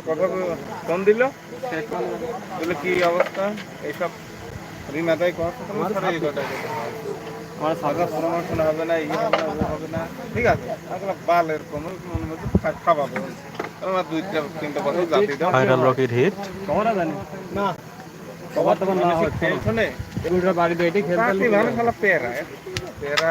কথা ফোন দিল বলে কি অবস্থা এইসব ঋণ কথা বলে স্যার এই কথা আমার সরকার প্রমোশন হবে না ইয়ে হবে না হবে না ঠিক আছে আসলে বাল এরকম মনে মধ্যে খা- আমার দুইটা তিনটা বছর জাতি দাও ভাইরাল রকেট হিট তোমরা জানি না সবার হয় খেলতে ভালো খেলা পেয়ারা পেয়ারা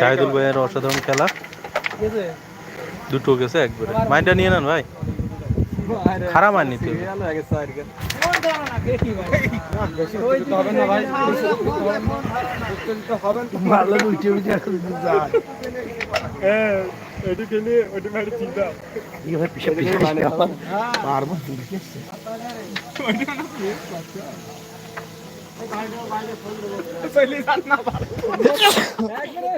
জাহিদুল ভাইয়ের অসাধারণ খেলা দুটো গেছে একবারে মাইন্ডটা নিয়ে নেন ভাই খারাপ আর নিতে হবে। সিরিয়াল হয়ে গেছে আর কি বেশি উত্তেজিত হবেন না ভাই বেশি উত্তেজিত হবেন মারলে উল্টে উল্টে যায় এটি খেলে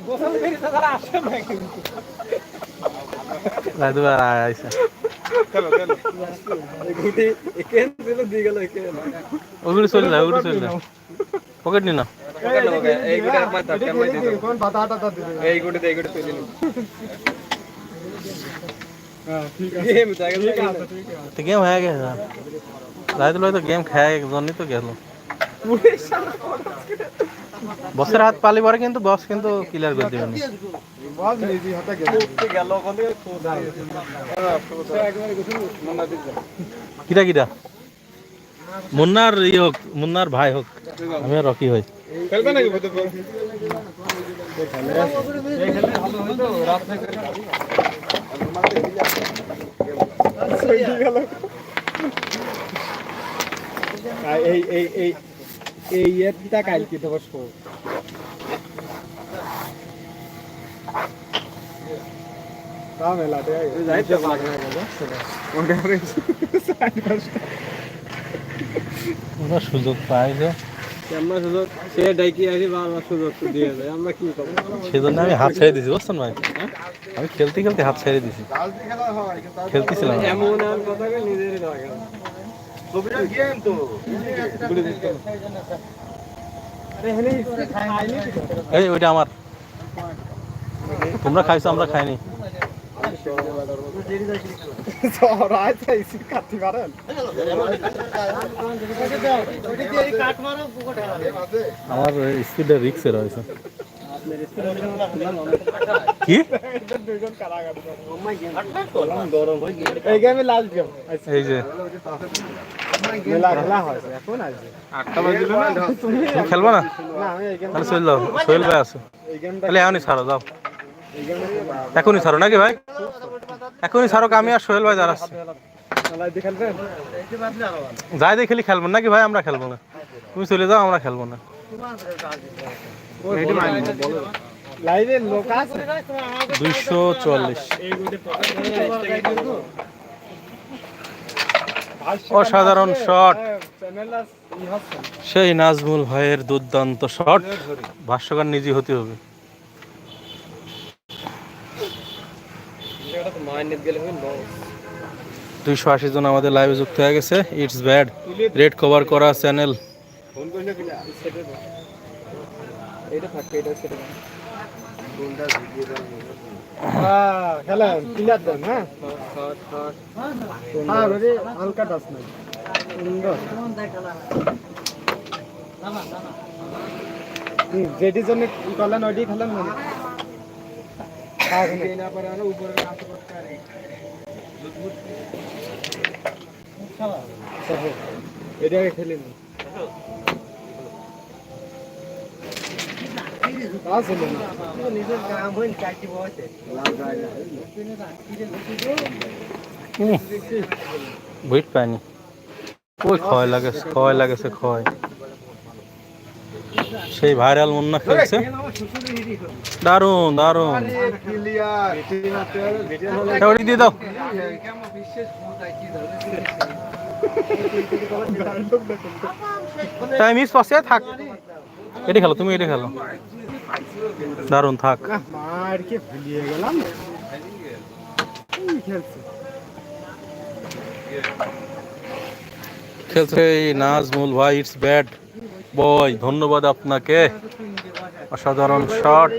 ওটি মারি চিন্তা মারবো জাহিদুল ভাই আইসা চলো চলো গুটি একেন দিল দিয়ে গেল একেন ওগুলো চলে যায় ওগুলো চলে যায় পকেট নি না এই গুটি আমার দাঁত কেমন দিতে কোন বাতাটা দাও দিবে এই গুটিতে এই গুটি তুলে নিব হ্যাঁ ঠিক আছে গেম জায়গা ঠিক আছে ঠিক আছে তো গেম হয়ে গেছে জাহিদুল ভাই তো গেম খেয়ে একজনই তো গেল বসের হাত পালি পরে কিন্তু বস কিন্তু ক্লিয়ার করে দিবেন। কিরা কিরা মুন্নার ইয়ে হোক মুন্নার ভাই হোক আমি আর রকি হই। খেলবে নাকি বুঝতে পারো এখানে ভালো হইতো রাত থেকে এই এই এই এই ইয়েটা কাল কি দেবো শো তাও মেলাতে যাইতে পারে। ওরা সুযোগ পায় যে। আমরা সুযোগ সে ডাইকি আসি বারবার সুযোগ তো দিয়ে যায় আমরা কি করব? সেজন্য আমি হাত ছেড়ে দিছি বুঝছেন ভাই? আমি খেলতে খেলতে হাত ছেড়ে দিছি। খেলতেছিলাম। এমন কথা এই ওইটা আমার। তোমরা খাইছো আমরা খাইনি। সরাই চাইছি কাটি মারেন আমার স্পিডে রিক্সে রয়েছে কি এই গেমে লাস্ট গেম এই যে। মেলা খেলা হয় এখন আসবে আটটা বাজিল না? তুমি খেলবা না? না আমি এই গেম তাহলে চল যাও সোহেল ভাই আছে এই গেমটা তাহলে এখনই ছাড়ো যাও। এই গেমে এখনই ছাড়ো নাকি ভাই? এখনই ছাড়ো আমি আর সোহেল ভাই খেলবেন যাই দিয়ে খেলি খেলব নাকি ভাই, আমরা খেলব না। তুমি চলে যাও, আমরা খেলব না। অসাধারণ শট। সেই নাজমুল ভাইয়ের দুর্দান্ত শট। ভাষ্যকার নিজে হতে হবে এটা তো মাইনেট গেলে হবে লস দুইশো আশি জন আমাদের লাইভে যুক্ত হয়ে গেছে। ইটস ব্যাড রেড কভার করা চ্যানেল যেটির জন্য ই করলেন? ওইটি খেলেন মানে হ্যাঁ না পারে আমরা উপরে আসতে করতে পারি এটাকে খেলে নি আসলে নিজের কাম হইন চাইতে বসে বুঝতে পাইনি ওই ক্ষয় লাগে ক্ষয় লাগেছে ক্ষয় সেই ভাইরাল মুন্না খেলছে। দারুণ ওটি দিয়ে দাও। টাইম ইস পাশে থাক। এটি খেলো, তুমি এটি খেলো। দারুণ থাক। ভুলিয়ে গেলাম খেলছে নাজমুল ভাই ইটস ব্যাড বয় ধন্যবাদ আপনাকে। অসাধারণ শট।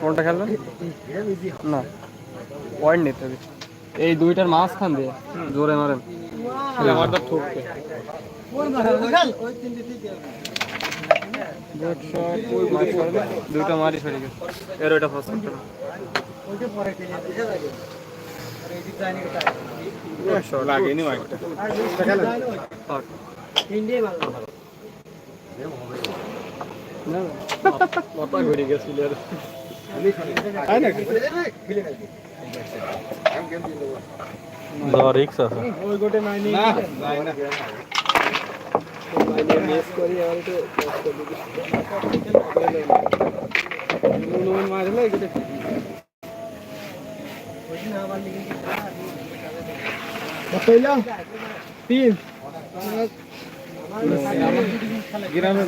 কোনটা খেলবেন? না পয়েন্ট নিতে হবে। এই দুইটার মাঝখান দিয়ে জোরে মারেন। আমার তো ঠুকবে। দুইটা মারি সরে গেছে। এর ওইটা ফার্স্ট লাগেনি মাইকটা মাথা ঘুরে গেছিল আর। তাই নাকি? দেওয়া রিক্স আছে। ওই গোটে মাইনি না যাই না। মিস করি আর তো নুন নুন মারলে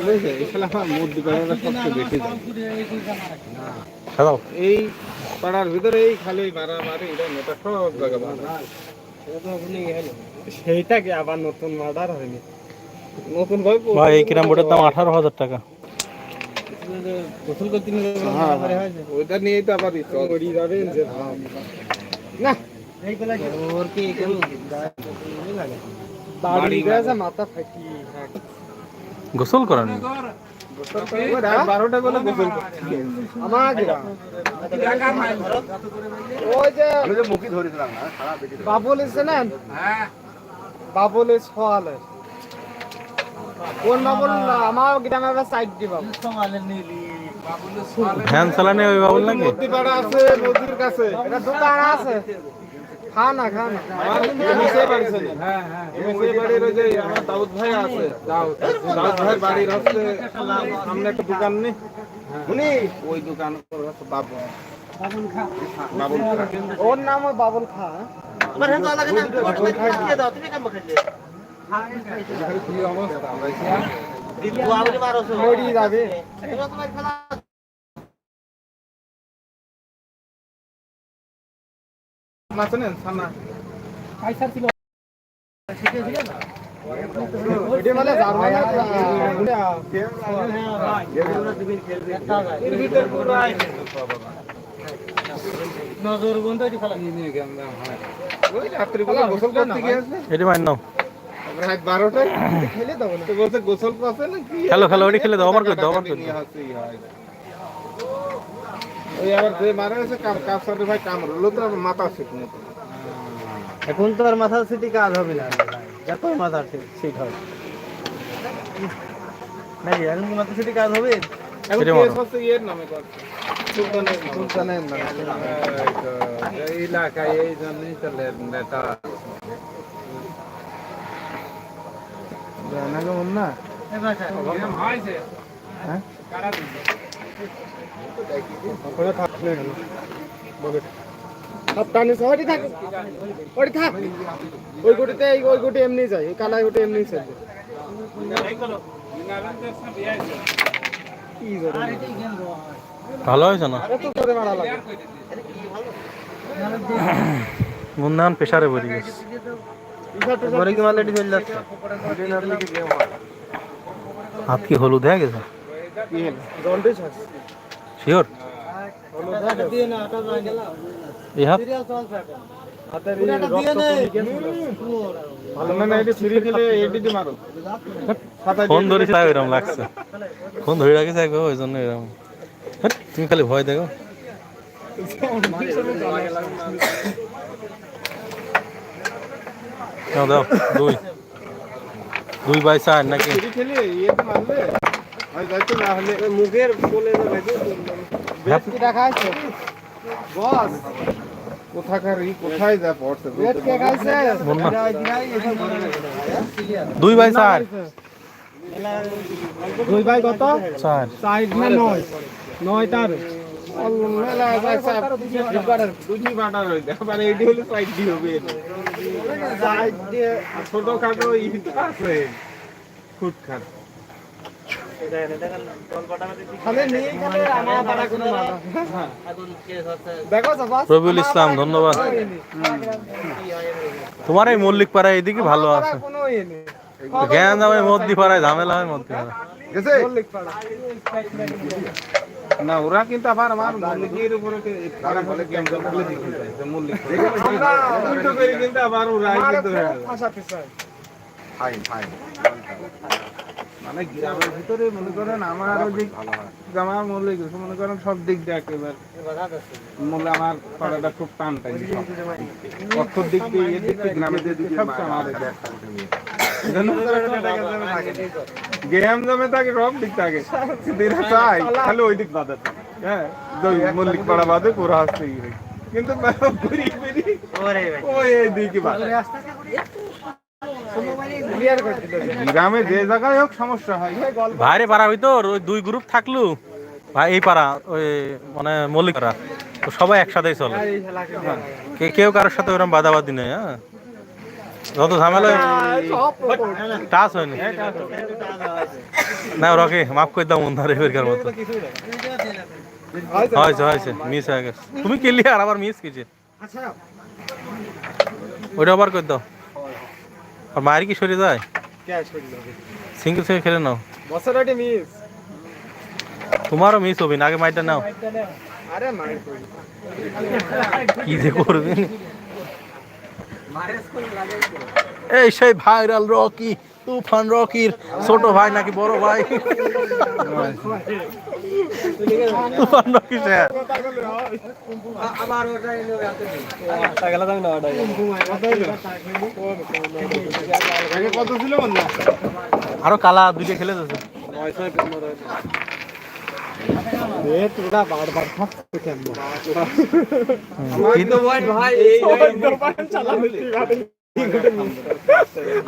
রয়েছে এই খেলা আমার সবচেয়ে বেশি এই পাড়ার ভিতরে এই খালি মারা মারি এটা নেতা সব জায়গা সেইটাকে আবার নতুন মার্ডার হয়নি। নতুন ভাই এই কিরাম বোর্ডের দাম আঠারো হাজার টাকা। গোসল করতে ওইটা নিয়েই তো আবার না। ওর কি কেন দাড়ি গেছে মাথা ফাটি গোসল করেন? বারোটা বেলা গোসল করছি। ওই যে বাবুল এসে না বাবুল এস হওয়ালে কোন বাবুল? আমার গ্রামে আবার সাইড দি বাবু ভ্যান চালানে ওই বাবুল নাকি? আছে নদীর কাছে। এটা দোকান আছে। খা না খা না আমার এমএসএ বাড়ি ছিল। এমএসএ বাড়ির ওই যে আমার দাউদ ভাই আছে। দাউদ। বাড়ির হচ্ছে সামনে একটা দোকান নেই উনি? ওই দোকান হচ্ছে বাবু বাবুল খা। ওর নাম ওই বাবুল খা। কি অবস্থা? মরি যাবে। নাচনেন সানা ওইটা মানে জার্মানি এর ভিতর পুরাই নজর বন্ধ ওই রাত্রি বেলা গোসল করতে গিয়েছে এটি মাইন নাও। রাত বারোটায় খেলে দেবো না। তো বলছে গোসল করছে না কি খেলো, খেলো, ওটি খেলে দাও, আমার করে দাও, আমার করে। ওই আবার যে মারা গেছে কাম কাপ সাথে ভাই কামড়লো তো মাথা শিখ মতো। এখন তো আর মাথা সিটি কাজ হবে না যত মাথা ঠিক হবে নাকি এখন কি মাথা সিটি কাজ হবে? এখন কেস হচ্ছে ইয়ের নামে করছে সুলতানের সুলতানের নামে। এই তো, এই এলাকায় এই জন্যই চলে নেতা। হ্যাঁ? ওখানে থাকলে গেল। বলে সব টানি সবাই থাক ওটি থাক। ওই গুটিতে ওই গুটি এমনি যায় কালাই গুটি এমনি চলবে ভালো হয়েছে না? মুন্নান প্রেশারে পড়ে গেছে। কি চলে যাচ্ছে? হাত কি হলুদ হয়ে গেছে? জন্ডিস আছে। শিওর? ফোন ধরেছি তাই এরকম লাগছে। ফোন ধরে রাখিস একবার, ওই জন্য এরকম তুমি খালি ভয় দেখো। দুই। দুই বাই চার নাকি। হয় মুখের বলে বেশ দেখা আছে? বস। কোথাকার কোথায় যা পড়ছে দুই বাই চার। দুই ভাই কত? চার। সাইড না নয়? নয় তার। ছোটখাটো ই আছে। ফুটখাট রবিউল ইসলাম ধন্যবাদ। তোমার এই মল্লিক পাড়া এইদিকে ভালো আছে। ইয়ে জ্ঞান দামে মধ্যি পাড়ায় ঝামেলা হয় মধ্যি না ওরা কিন্তু আবার আমার মল্লিকের উপরে তারা বলে গেম খেলে দিতে মল্লিক উল্টো করে কিন্তু আবার ওরা কিন্তু হয়ে গেল। মানে গ্রামের ভিতরে মনে করেন আমার ওই দিক আমার মল্লিক মনে করেন সব দিক দিয়ে একেবারে। মূলে আমার পাড়াটা খুব টান টাইম অর্থর দিক দিয়ে এর দিক দিয়ে গ্রামের দিক দিয়ে আমার গেম জমে থাকে সব দিক থাকে। কিন্তু এরা চাই খালি ওই দিক বাধা হ্যাঁ মল্লিক পাড়া বাদে পুরো কিন্তু ঘুরি ফিরি ওই দিকে বাধা গ্রামে যে জায়গায় হোক সমস্যা হয়। ভাইরে পাড়া ভিতর ওই দুই গ্রুপ থাকলু। ভাই এই পাড়া ওই মানে মল্লিক পাড়া। তো সবাই একসাথেই চলে। কে কেউ কারোর সাথে ওরকম বাদাবাদি নেই হ্যাঁ। যত ঝামেলা টাচ হয়নি। না রকে মাফ করে দাও মন্দারে এবারকার মতো। হয়েছে হয়েছে মিস হয়ে গেছে। তুমি ক্লিয়ার আবার মিস কিছু। আচ্ছা। ওইটা আবার করে দাও। আর মায়ের কি সরে যায়? সিঙ্গেল সিঙ্গেল খেলে নাও। মিস তোমারও মিস হবে না আগে মাইটা নাও। আরে কি যে করবে? এই সেই ভাইরাল রকি। তুফান রকির ছোট ভাই নাকি বড় ভাই? তুফান রকি আরও কালা দুইটা খেলে যাচ্ছে। ভাই এই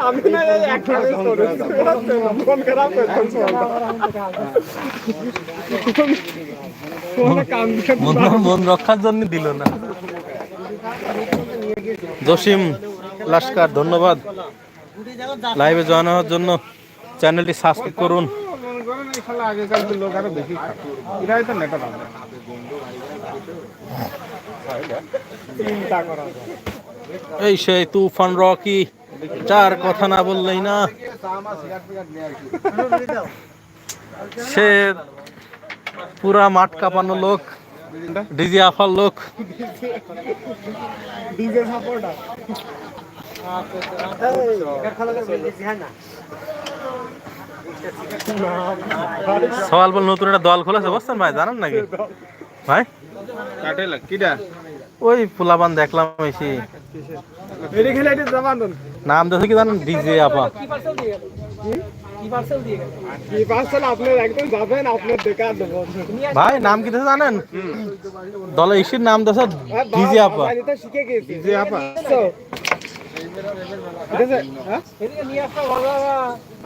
আমি না ফোন খারাপ মন মন রক্ষার জন্য দিল না। জসিম লাস্কার, ধন্যবাদ। লাইভে জয়েন হওয়ার জন্য চ্যানেলটি সাবস্ক্রাইব করুন। মনে আগেকার লোক আরও বেশি এরাই তো এই সেই তুফান রকি চার কথা না বললেই না। সে পুরা মাঠ কাঁপানো লোক ডিজি আফার লোক। সওয়াল বল নতুন একটা দল খুলেছে বুঝছেন ভাই জানেন নাকি? ভাই? কাটে লাগ কিডা ওই পোলাবান দেখলাম এসে নাম দেখে কি জানেন? ডিজে আপা। কি পার্সেল আপনার একদম যাবেন আপনার দেখা দেবো। ভাই নাম কি দেখে জানেন? দলে ইসির নাম দেখে ডিজে আপা। আমি তো শিখে গেছি। যে আপা। হ্যাঁ?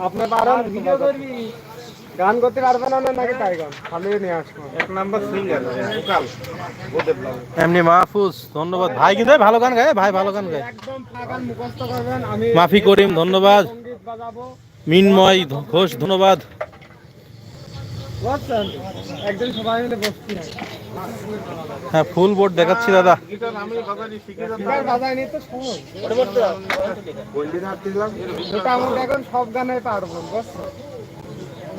আপনার ভিডিও করবি গান করতে পারবেন না নাকি তাই গান? খালি নিয়ে আসব। এক নাম্বার সিঙ্গার ব্লগ এমনি মাহফুজ ধন্যবাদ। ভাই কিন্তু ভালো গান গায়? ভাই ভালো গান গায়। একদম গান মুখস্থ করবেন আমি মাফি করিম ধন্যবাদ। সংগীত বাজাবো। মিনময় ঘোষ ধন্যবাদ। একদিন সবাই মিলে বসছি। হ্যাঁ ফুল বোর্ড দেখাচ্ছি দাদা। আমি এখন সব গানে পারব বুঝছ এমএসএ করো। হয়েছে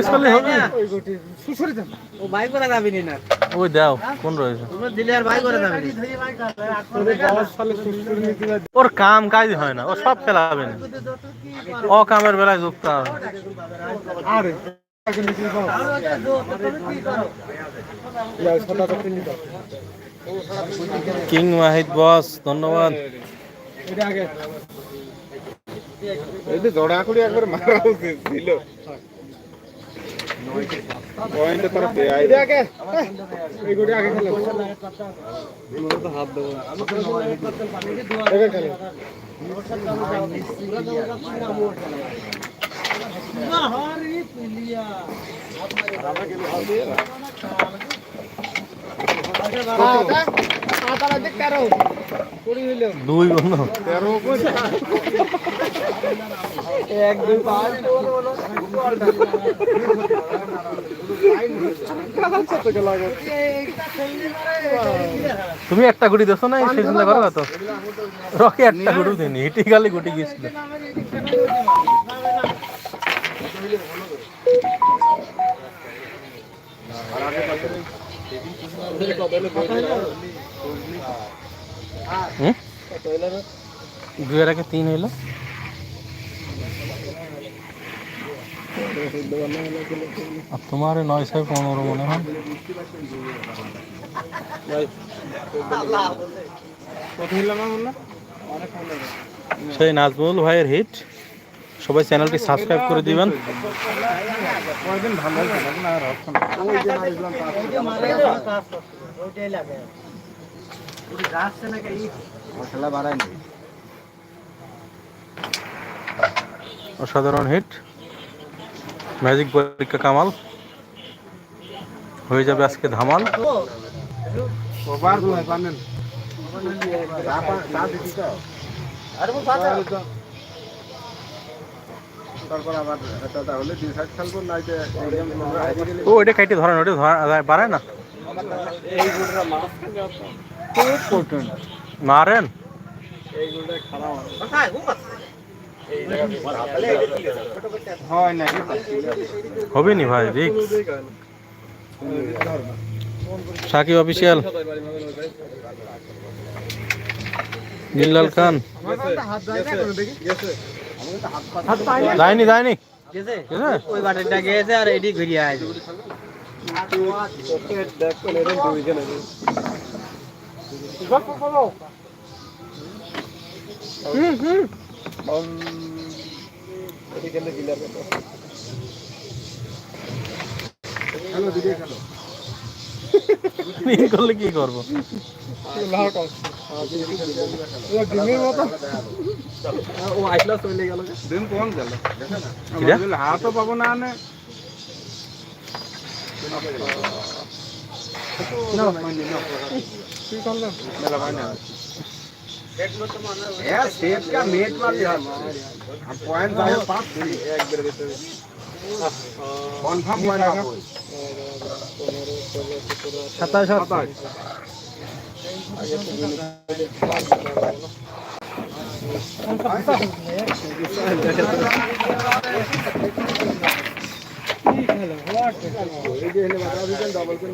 এমন করলে হবে? ওই গুটি সুসরি দেন ও ভাই করে যাবি না ওই দাও কোন রয়েছে? তোমরা দিলে আর ভাই করে যাবি তোদের দশ সালে সুসরি নীতি ওর কাম কাজ হয় না ও সব খেলাবে না। ও কামের বেলায় যুক্ত হবে। আরে কিং মাহিদ বস ধন্যবাদ। এটা আগে। এই যে জড়া করে একবার মারা উচিত ছিল। পয়েন্টে তারা বেআই এটা আগে এই, গুটি আগে খেলো বলো তো হাত খেলেন এবার খেলেন দুই বন্ধু তেরো এক দুই পাঁচ। তুমি একটা গুটি দেছো না সেই চিন্তা করো তো? রকে একটা গুটি দিনি হিটি গালি গুটি গিয়েছিল। হুম? দুয়ের আগে তিন হইল? আর তোমার নয় ছয় পনেরো মনে হয়। সেই নাজমুল ভাইয়ের হিট সবাই চ্যানেলটি সাবস্ক্রাইব করে দিবেন। কয়দিন ভালো হয়েছে এখন আর হচ্ছে না মশলা বাড়ায়নি অসাধারণ হিট ম্যাজিক পরীক্ষা কামাল। হয়ে যাবে আজকে ধামাল। ও এটা কাইটে ধরেন ধরা- বাড়ায় না? হবে নি ভাই রিক্স। সাকিব অফিসিয়াল। জিল্লাল খান। যায়নি যায়নি? ওই বাটেরটা গেছে আর এটি ঘুরিয়ে আসবে নীল করলে কি করব? দিন কোন গেল কিরা? হাতও পাবো না মেলা यार सेफ़ का मेट वाली हम पॉइंट आए पाँच पूरी एक बेर देते कन्फर्म पॉइंट आएगा 27 डबल कर